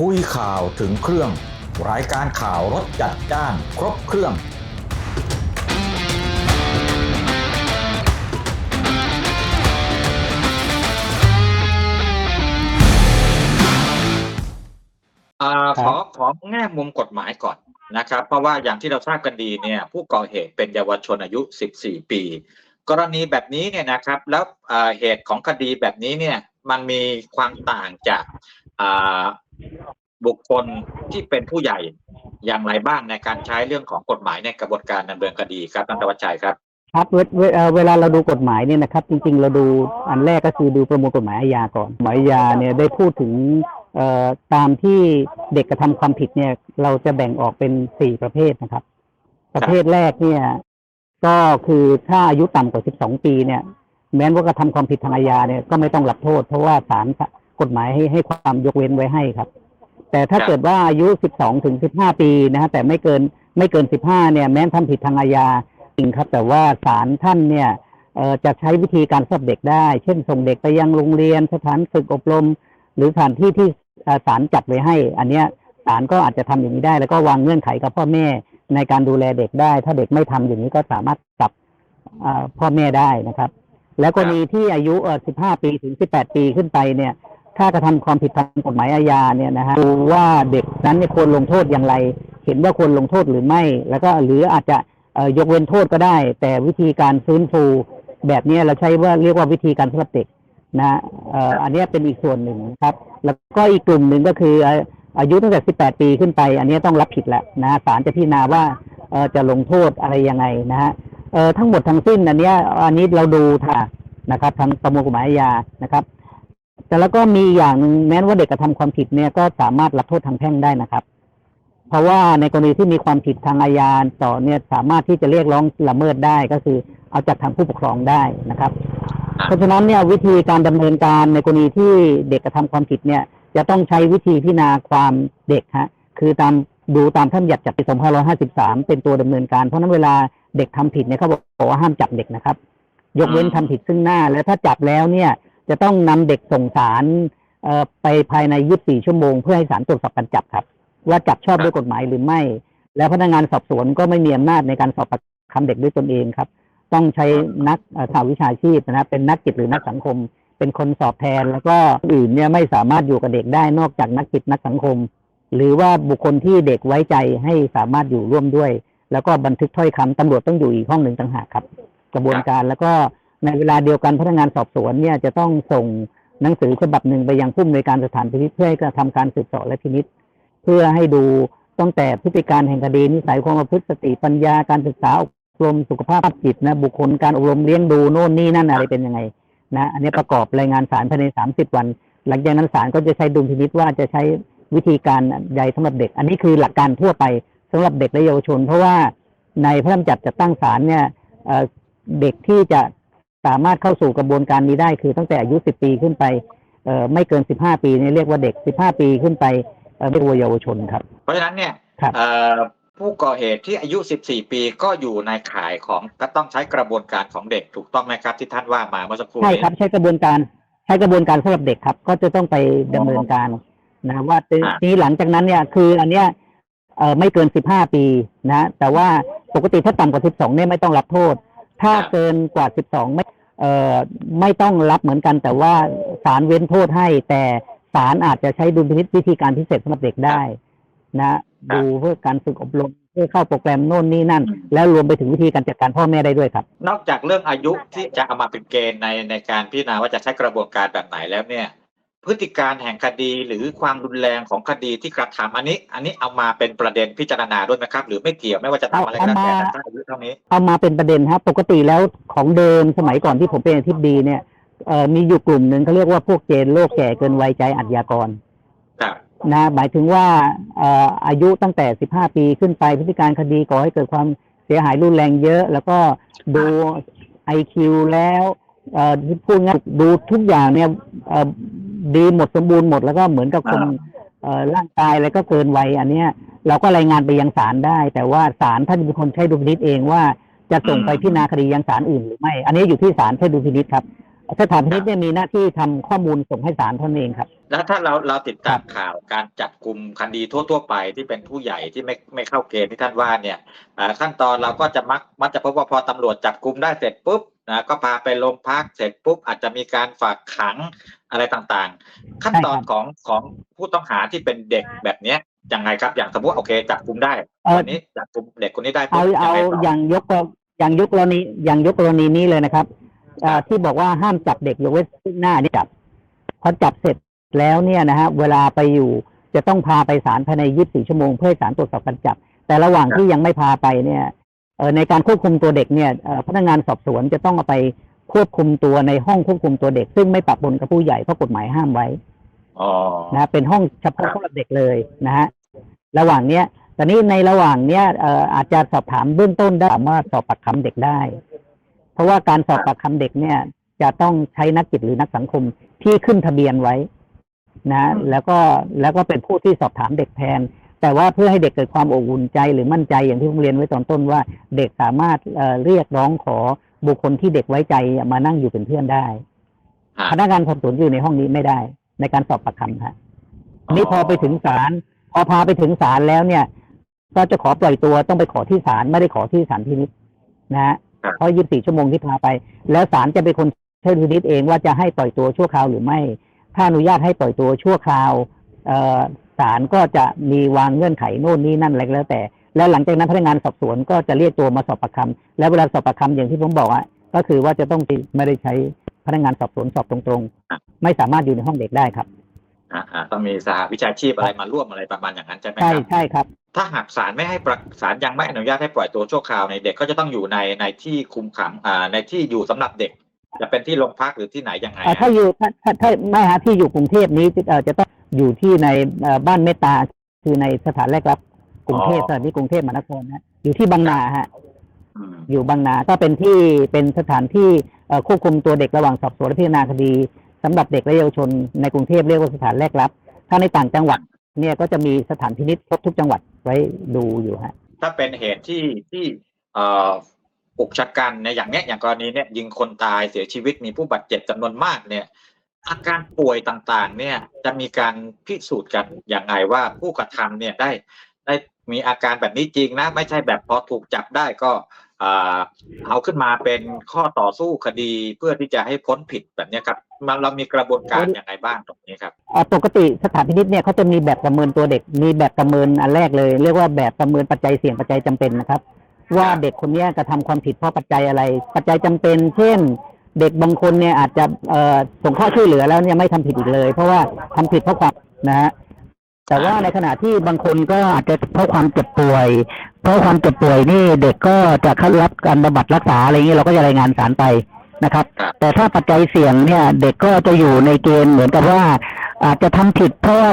คุยข่าวถึงเครื่อง รายการข่าวรถจัดจ้านครบเครื่องอ่าคขรัอบขอแง่มุมกฎหมายก่อนนะครับ เพราะว่าอย่างที่เราทราบกันดีเนี่ย ผู้ก่อเหตุเป็นเยาวชนอายุ 14 ปี กรณีแบบนี้เนี่ยนะครับ แล้วอ่าเหตุของคดีแบบนี้เนี่ยมันมีความต่างจากอ่า บุคคลที่เป็นผู้ใหญ่อย่างไรบ้างในการใช้เรื่องของกฎหมายในกระบวนการดำเนินคดีครับนันทวัชชัยครับครับเวเวเวลาเราดูกฎหมายเนี่ยนะครับ จริง ๆ เราดูอันแรกก็คือดูประมวลกฎหมายอาญาก่อนหมายอาญาเนี่ยได้พูดถึงตามที่เด็กกระทำความผิดเนี่ย เราจะแบ่งออกเป็นสี่ประเภทนะครับ ประเภทแรกเนี่ย ก็คือถ้าอายุต่ำกว่า12ปีเนี่ย แม้ว่ากระทำความผิดทางอาญาเนี่ยก็ไม่ต้องรับโทษ เพราะว่าศาล ฎหมายให้ให้ความยกเว้นไว้ให้ครับ แต่ถ้าครับเกิดว่าอายุ 12 ถึง 15 ปีนะฮะแต่ไม่เกินไม่เกิน 15 เนี่ยแม้ทำผิดทางอาญาจริงครับ แต่ว่าศาลท่านเนี่ยเอ่อจะใช้วิธีการสอบเด็กได้ เช่นส่งเด็กไปยังโรงเรียนสถานฝึกอบรม หรือสถานที่ที่เอ่อศาลจัดไว้ให้ อันเนี้ยศาลก็อาจจะทำอย่างนี้ได้ แล้วก็วางเงื่อนไขกับพ่อแม่ในการดูแลเด็กได้ ถ้าเด็กไม่ทำอย่างนี้ก็สามารถกลับเอ่อพ่อแม่ได้นะครับ แล้วกรณีที่อายุเอ่อ15 ปีถึง 18 ปีขึ้นไปเนี่ย ถ้ากระทำความผิดทางกฎหมายอาญาเนี่ยนะฮะดูว่าเด็กนั้นเนี่ยควรลงโทษอย่างไร เห็นว่าควรลงโทษหรือไม่ แล้วก็หรืออาจจะเอ่อยกเว้นโทษก็ได้ แต่วิธีการฟื้นฟูแบบเนี้ยเราใช้ว่าเรียกว่าวิธีการสำหรับเด็กนะเอ่ออันเนี้ยเป็นอีกส่วนหนึ่งนะครับ แล้วก็อีกกลุ่มหนึ่งก็คือเอ่ออายุตั้งแต่ 18 ปีขึ้นไป อันเนี้ยต้องรับผิดแล้วนะศาลจะพิจารณาว่าเอ่อจะลงโทษอะไรยังไงนะฮะเอ่อทั้งหมดทั้งสิ้นอันเนี้ยอันนี้เราดูค่ะนะครับทางประมวลกฎหมายอาญานะครับ แต่แล้วก็มีอย่างหนึ่งแม้ว่าเด็กกระทำความผิดเนี่ยก็สามารถรับโทษทางแพ่งได้นะครับ เพราะว่าในกรณีที่มีความผิดทางอาญาต่อเนี่ยสามารถที่จะเรียกร้องละเมิดได้ก็คือ เอาจากทางผู้ปกครองได้นะครับอ่าเพราะฉะนั้นเนี่ยวิธีการดำเนินการในกรณีที่เด็กกระทำความผิดเนี่ย จะต้องใช้วิธีพิจารณาความเด็กฮะคือตามดูตามท่านบัญญัติจับปี2553 เป็นตัวดำเนินการ เพราะฉะนั้นเวลาเด็กทำผิดเนี่ยเขาบอกว่าห้ามจับเด็กนะครับ ยกเว้นทำผิดซึ่งหน้า แล้วถ้าจับแล้วเนี่ย จะต้องนำเด็กส่งสารเอ่อไปภายใน 24 ชั่วโมง เพื่อให้ศาลตรวจสอบการจับครับ ว่าจับชอบด้วยกฎหมายหรือไม่ แล้วพนักงานสอบสวนก็ไม่มีอำนาจในการสอบปากคำเด็กด้วยตนเองครับ ต้องใช้นักเอ่อสาววิชาชีพนะครับเป็นนักจิตหรือนักสังคม เป็นคนสอบแทน แล้วก็อื่นเนี่ยไม่สามารถอยู่กับเด็กได้นอกจากนักจิตนักสังคม หรือว่าบุคคลที่เด็กไว้ใจให้สามารถอยู่ร่วมด้วย แล้วก็บันทึกถ้อยคำตำรวจต้องอยู่อีกห้องหนึ่งต่างหากครับ กระบวนการแล้วก็ ในเวลาเดียวกันพนักงานสอบสวนเนี่ยจะต้องส่งหนังสือฉบับหนึ่งไปยังผู้อำนวยการสถานพินิจเพื่อให้ทำการสืบสอบและพินิจเพื่อให้ดูตั้งแต่พฤติการแห่งคดีนิสัยความประพฤติสติปัญญาการศึกษาอบรมสุขภาพจิตนะบุคคลการอบรมเลี้ยงดูโน่นนี่นั่นอะไรเป็นยังไงนะอันนี้ประกอบรายงานศาลภายใน30วัน หลังจากนั้นศาลก็จะใช้ดุลพินิจว่าจะใช้วิธีการใดสำหรับเด็ก อันนี้คือหลักการทั่วไปสำหรับเด็กและเยาวชน เพราะว่าในพระราชบัญญัติจัดตั้งศาลเนี่ยเด็กที่จะ สามารถเข้าสู่กระบวนการนี้ได้คือตั้งแต่อายุ10ปีขึ้นไปเอ่อไม่เกิน15ปีเนี่ยเรียกว่าเด็ก15ปีขึ้นไปเอ่อเรียกว่าเยาวชนครับ เพราะฉะนั้นเนี่ยครับเอ่อผู้ก่อเหตุที่อายุ 14 ปีก็อยู่ในข่ายของก็ต้องใช้กระบวนการของเด็กถูกต้องไหมครับที่ท่านว่ามาเมื่อสักครู่ใช่นี้ครับใช้กระบวนการใช้กระบวนการสำหรับเด็กครับ ก็จะต้องไปดำเนินการนะว่าทีนี้หลังจากนั้นเนี่ยคืออันเนี้ยเอ่อไม่เกิน 15 ปีนะ แต่ว่าปกติถ้าต่ำกว่า 12เนี่ยไม่ต้องรับโทษ ถ้าเกินกว่า 12 ไม่เอ่อไม่ต้องรับเหมือนกัน แต่ว่าศาลเว้นโทษให้ แต่ศาลอาจจะใช้ดุลพินิจวิธีการพิเศษสำหรับเด็กได้ นะดูเพื่อการฝึกอบรมเพื่อเข้าโปรแกรมโน่นนี่นั่น แล้วรวมไปถึงวิธีการจัดการพ่อแม่ได้ด้วยครับ นอกจากเรื่องอายุที่จะเอามาเป็นเกณฑ์ในในการพิจารณาว่าจะใช้กระบวนการแบบไหนแล้วเนี่ย พฤติการแห่งคดีหรือความรุนแรงของคดีที่กระทำอันนี้ อันนี้เอามาเป็นประเด็นพิจารณาด้วยไหมครับ หรือไม่เกี่ยวไม่ว่าจะทำอะไรก็แล้วแต่เอามาถ้าอายุเท่านี้เอามาเป็นประเด็นครับปกติแล้วของเดิมสมัยก่อนที่ผมเป็นอธิบดีเนี่ยเอ่อมีอยู่กลุ่มหนึ่งเขาเรียกว่าพวกเจนโรคแก่เกินวัยใจอาชญากรครับนะหมายถึงว่าเอ่ออายุตั้งแต่ 15 ปีขึ้นไปพฤติการคดีก่อให้เกิดความเสียหายรุนแรงเยอะ แล้วก็ดู IQ แล้วเอ่อที่พูดง่ายดูทุกอย่างเนี่ยเอ่อ ดีหมดสมบูรณ์หมดแล้วก็เหมือนกับคนอ่าเอ่อร่างกายอะไรก็เกินวัยอันเนี้ย เราก็รายงานไปยังศาลได้ แต่ว่าศาลท่านเป็นคนใช้ดุลพินิจเองว่าจะส่งไปพิจารณาคดียังศาลอื่นหรือไม่ อันนี้อยู่ที่ศาลใช้ดุลพินิจครับสถานพินิษเนี่ยมีหน้าที่ทำข้อมูลส่งให้ศาลเท่านั้นเองครับ แล้วถ้าเราเราติดตามครับข่าวการจับกลุ่มคดีทั่ว ๆ ไปที่เป็นผู้ใหญ่ที่ไม่ไม่เข้าเกณฑ์ที่ท่านว่าเนี่ยอ่าขั้นตอนเราก็จะมักมักจะพบว่าพอตำรวจจับกลุ่มได้เสร็จปุ๊บ นะก็พาไปโรงพักเสร็จปุ๊บอาจจะมีการฝากขังอะไรต่างๆ ขั้นตอนใช่ครับของของผู้ต้องหาที่เป็นเด็กแบบเนี้ยยังไงครับ อย่างสมมติว่าโอเคจับกลุ่มได้เอ่อวันนี้จับกลุ่มเด็กคนนี้ได้ปุ๊เอาบยัเอางไงต่ออย่างยกกรอย่างยกกรณีอย่างยกกรณีนี้เลยนะครับเอ่อที่บอกว่าห้ามจับเด็กยกเว้นซึ่งหน้านี่จับพอจับเสร็จแล้วเนี่ยนะฮะเวลาไปอยู่จะต้องพาไปศาลภายใน 24 ชั่วโมงเพื่อให้ศาลตรวจสอบการจับ แต่ระหว่างที่ยังไม่พาไปเนี่ยเอ่อ ในการควบคุมตัวเด็กเนี่ยเอ่อพนักงานสอบสวนจะต้องเอาไปควบคุมตัวในห้องควบคุมตัวเด็ก ซึ่งไม่ปะปนกับผู้ใหญ่เพราะกฎหมายห้ามไว้อ๋อนะเป็นห้องเฉพาะสำหรับเด็กเลยนะฮะระหว่างเนี้ยตอนนี้ในระหว่างเนี้ยเอ่ออาจจะสอบถามเบื้องต้นได้สามารถสอบปากคำเด็กได้ เพราะว่าการสอบปากคำเด็กเนี่ย จะต้องใช้นักจิตหรือนักสังคมที่ขึ้นทะเบียนไว้นะ แล้วก็แล้วก็เป็นผู้ที่สอบถามเด็กแทน แต่ว่าเพื่อให้เด็กเกิดความอบอุ่นใจหรือมั่นใจอย่างที่ผมเรียนไว้ตอนต้นว่า เด็กสามารถเอ่อเรียกร้องขอบุคคลที่เด็กไว้ใจมานั่งอยู่เป็นเพื่อนได้ฮะพนักงานสอบสวนอยู่ในห้องนี้ไม่ได้ ในการสอบปากคำฮะนี่พอไปถึงศาลพอพาไปถึงศาลแล้วเนี่ย ก็จะขอปล่อยตัวต้องไปขอที่ศาลไม่ได้ขอที่ศาลพินิจนะฮะครับเพราะยี่สิบสี่ชั่วโมงที่พาไป แล้วศาลจะเป็นคนเชิญพินิจเองว่าจะให้ปล่อยตัวชั่วคราวหรือไม่ ถ้าอนุญาตให้ปล่อยตัวชั่วคราวเอ่อ ศาลก็จะมีวางเงื่อนไขโน่นนี่นั่นอะไรก็แล้วแต่ แล้วหลังจากนั้นพนักงานสอบสวนก็จะเรียกตัวมาสอบปากคำแล้วเวลาสอบปากคำอย่างที่ผมบอกอะก็คือว่าจะต้องไม่ได้ใช้พนักงานสอบสวนสอบตรงๆ ไม่สามารถอยู่ในห้องเด็กได้ครับอ่าอ่าต้องมีสหวิชาชีพอะไรมาร่วมอะไรประมาณอย่างนั้นใช่ไหมคใช่รับใช่ครับ ถ้าหากศาลไม่ให้ประศาลยังไม่อนุญาตให้ปล่อยตัวชั่วคราวในเด็กก็จะต้องอยู่ในในที่คุมขังอ่าในที่อยู่สำหรับเด็ก จะเป็นที่โรงพักหรือที่ไหนยังไงเอ่อถ้าอยู่ถ้าถ้าถ้าไม่ฮะที่อยู่กรุงเทพนี้เอ่อจะต้องอยู่ที่ในเอ่อบ้านเมตตาคือในสถานแรกรับกรุงเทพสถานที่กรุงเทพมหานครนะอยู่ที่บางนาฮะ อืมอยู่บางนาก็เป็นที่เป็นสถานที่เอ่อควบคุมตัวเด็กระหว่างสอบสวนและพิจารณาคดีสำหรับเด็กและเยาวชนในกรุงเทพเรียกว่าสถานแรกรับ ถ้าในต่างจังหวัดเนี่ยก็จะมีสถานพินิจครบทุกจังหวัดไว้ดูอยู่ฮะ ถ้าเป็นเหตุที่ที่เอ่อ อุกชะกันในยอย่างเนี้ยอย่างกรณีเนี้ยยิงคนตายเสียชีวิตมีผู้บาดเจ็บจำนวนมากเนี่ยอาการป่วยต่างๆ เนี่ยจะมีการพิสูจน์กันอย่างไรว่าผู้กระทำเนี่ยได้ได้มีอาการแบบนี้จริงนะ ไม่ใช่แบบพอถูกจับได้ก็อ่าเอาขึ้นมาเป็นข้อต่อสู้คดีเพื่อที่จะให้พ้นผิดแบบเนี้ยครับมันเรามีกระบวนการยังไงบ้างตรงนี้ครับเอ่อปกติสถานพินิจเนี่ยเขาจะมีแบบประเมินตัวเด็ก มีแบบประเมินอันแรกเลย เรียกว่าแบบประเมินปัจจัยเสี่ยงปัจจัยจำเป็นนะครับ ว่าเด็กคนนี้กระทำความผิดเพราะปัจจัยอะไร ปัจจัยจำเป็น เช่น เด็กบางคนเนี่ยอาจจะเอ่อส่งข้อช่วยเหลือแล้วเนี่ยไม่ทำผิดอีกเลย เพราะว่าทำผิดเพราะความนะฮะแต่ว่าในขณะที่บางคนก็อาจจะเพราะความเจ็บป่วย เพราะความเจ็บป่วยนี่เด็กก็จะเข้ารับการบำบัดรักษาอะไรอย่างนี้เราก็จะรายงานสารไปนะครับ แต่ถ้าปัจจัยเสี่ยงเนี่ย เด็กก็จะอยู่ในเกณฑ์เหมือนกับว่า อาจจะทำผิดเพราะว่า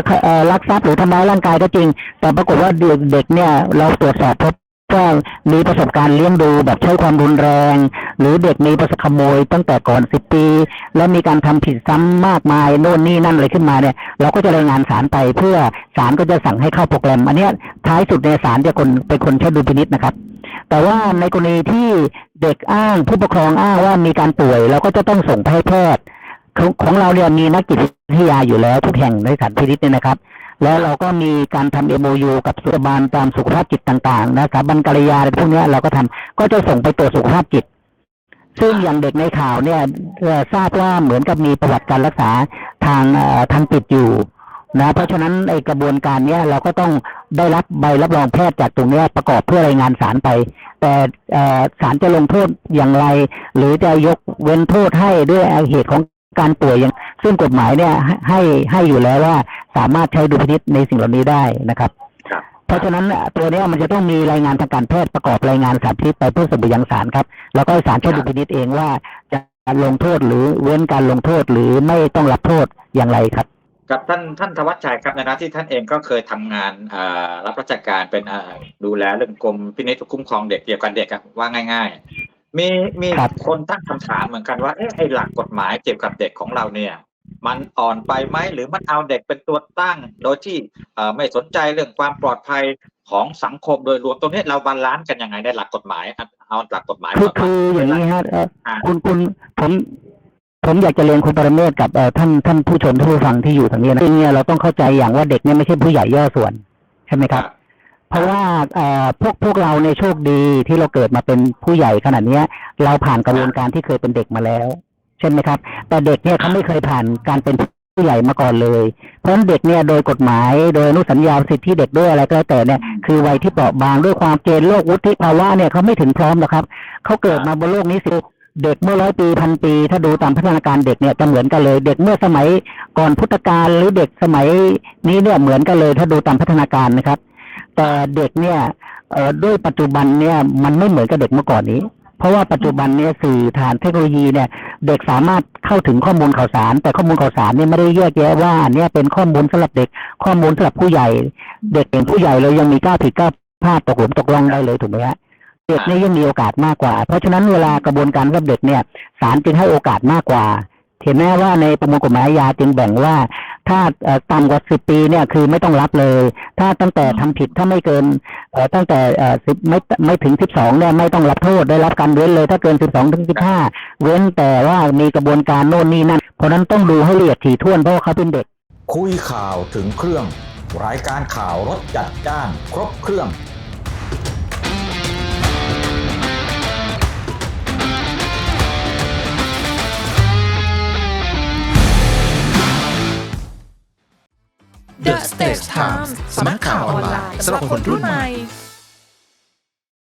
ลักทรัพย์หรือทำร้ายร่างกายก็จริง แต่ปรากฏว่าเด็กเด็กเนี่ยเราตรวจสอบพบ ว่ามีประสบการณ์เลี้ยงดูแบบใช้ความรุนแรง หรือเด็กมีประสบขโมยตั้งแต่ก่อนสิบปี และมีการทำผิดซ้ำมากมายโน่นนี่นั่นอะไรขึ้นมาเนี่ย เราก็จะรายงานศาลไปเพื่อศาลก็จะสั่งให้เข้าโปรแกรม อันนี้ท้ายสุดในยศาลจะคนเป็นคนใช้ดุลพินิษนะครับ แต่ว่าในกรณีที่เด็กอ้างผู้ปกครองอ้างว่ามีการป่วยเราก็จะต้องส่งไปให้แพทย์ของของเราเนี่ยมีนักจิตวิทยาอยู่แล้วทุกแห่งในสถานพินิษเนี่ยนะครับ แล้วเราก็มีการทำ MOU กับสุขบาลตามสุขภาพจิตต่างๆนะสถาบันกัลยาอะไรพวกนี้เราก็ทำก็จะส่งไปตรวจสุขภาพจิต ซึ่งอย่างเด็กในข่าวเนี่ยทราบว่าเหมือนกับมีประวัติการรักษาทางทางจิตอยู่นะเพราะฉะนั้นไอกระบวนการเนี้ยเราก็ต้องได้รับใบรับรองแพทย์จากตรงเนี้ยประกอบเพื่อรายงานศาลไป แต่เอ่อศาลจะลงโทษอย่างไร หรือจะยกเว้นโทษให้ด้วยเหตุของ การป่วยอย่างซึ่งกฎหมายเนี่ยให้ให้ให้อยู่แล้วว่าสามารถใช้ดุลพินิษในสิ่งเหล่านี้ได้นะครับ ครับเพราะฉะนั้นตัวเนี้ยมันจะต้องมีรายงานทางการแพทย์ประกอบรายงานสารพิษไปเพื่อส่งไปยังศาลครับ แล้วก็ศาลใช้ดุลพินิษเองว่าจะลงโทษหรือเว้นการลงโทษหรือไม่ต้องรับโทษอย่างไรครับกับท่านท่านธวัชชัยครับในหน้าที่ท่านเองก็เคยทำงานอ่ารับราชการเป็นอ่าดูแลเรื่องกรมพินิจคุ้มครองเด็กเกี่ยวกับเด็กอะว่าง่าย ๆ มีมีครับ คนตั้งคำถามเหมือนกันว่าเอ๊ะไอหลักกฎหมายเกี่ยวกับเด็กของเราเนี่ย มันอ่อนไปไหมหรือมันเอาเด็กเป็นตัวตั้ง โดยที่เอ่อไม่สนใจเรื่องความปลอดภัยของสังคมโดยรวมตรงนี้เราบาลานซ์กันยังไงในหลักกฎหมายอะเอาหลักกฎหมายคือก่นคืออย่างนี้ฮะเอ่ออ่าคุณคุณผม ผมอยากจะเรียนคุณปรเมศกับเอ่อท่านท่านผู้ชมท่านผู้ฟังที่อยู่ทางนี้นะจริงๆเนี่ยเราต้องเข้าใจอย่างว่าเด็กเนี่ยไม่ใช่ผู้ใหญ่ย่อส่วน ใช่ไหมครับ เพราะว่าเอ่อพวกพวกเราในยโชคดีที่เราเกิดมาเป็นผู้ใหญ่ขนาดเนี้ย เราผ่านกระบวนการที่เคยเป็นเด็กมาแล้ว ใช่ไหมครับ แต่เด็กเนี่ยเขาไม่เคยผ่านการเป็นผู้ใหญ่มาก่อนเลย เพราะฉะนั้นเด็กเนี่ยโดยกฎหมายโดยอนุสัญญาสิทธิเด็กด้วยอะไรก็แล้วแต่เนี่ยคือวัยที่เปราะบางด้วยความเกณฑ์โรควุฒิภาวะเนี่ยเขาไม่ถึงพร้อมหรอกครับเขาเกิดมาบนโลกนี้สิเด็กเมื่อร้อยปีพันปี ถ้าดูตามพัฒนาการเด็กเนี่ยจะเหมือนกันเลย เด็กเมื่อสมัยก่อนพุทธกาลหรือเด็กสมัยนี้เนี่ยเหมือนกันเลย ถ้าดูตามพัฒนาการนะครับ แต่เด็กเนี่ยด้วยปัจจุบันเนี่ยมันไม่เหมือนกับเด็กเมื่อก่อนนี้ เพราะว่าปัจจุบันเนี่ยสื่อฐานเทคโนโลยีเนี่ย เด็กสามารถเข้าถึงข้อมูลข่าวสาร แต่ข้อมูลข่าวสารเนี่ยไม่ได้แยกแยะว่าเนี่ยเป็นข้อมูลสำหรับเด็กข้อมูลสำหรับผู้ใหญ่ เด็กเองผู้ใหญ่เลยยังมีก้าผิดก้าพลาดตกหลุมตกร่องได้เลยถูกไหมฮะเด็กเนี่ยยังมีโอกาสมากกว่า เพราะฉะนั้นเวลากระบวนการกับเด็กเนี่ยศาลจึงให้โอกาสมากกว่า เห็นไหมว่าในประมวลกฎหมายอาญาจึงแบ่งว่า ถ้าเอ่อต่ำกว่าสิบปีเนี่ยคือไม่ต้องรับเลย ถ้าตั้งแต่ทำผิดถ้าไม่เกินเอ่อตั้งแต่เอ่อสิบไม่ไม่ถึงสิบสองเนี่ยไม่ต้องรับโทษได้รับการเว้นเลย ถ้าเกินสิบสองถึงสิบห้าเว้นแต่ว่ามีกระบวนการโน่นนี่นั่นเพราะฉะนั้นต้องดูให้ละเอียดถี่ถ้วนเพราะว่าเขาเป็นเด็ก คุยข่าวถึงเครื่อง รายการข่าวรถจัดจ้านครบเครื่อง The Stage Times สำนักข่าวออนไลน์สำหรับคนรุ่นใหม่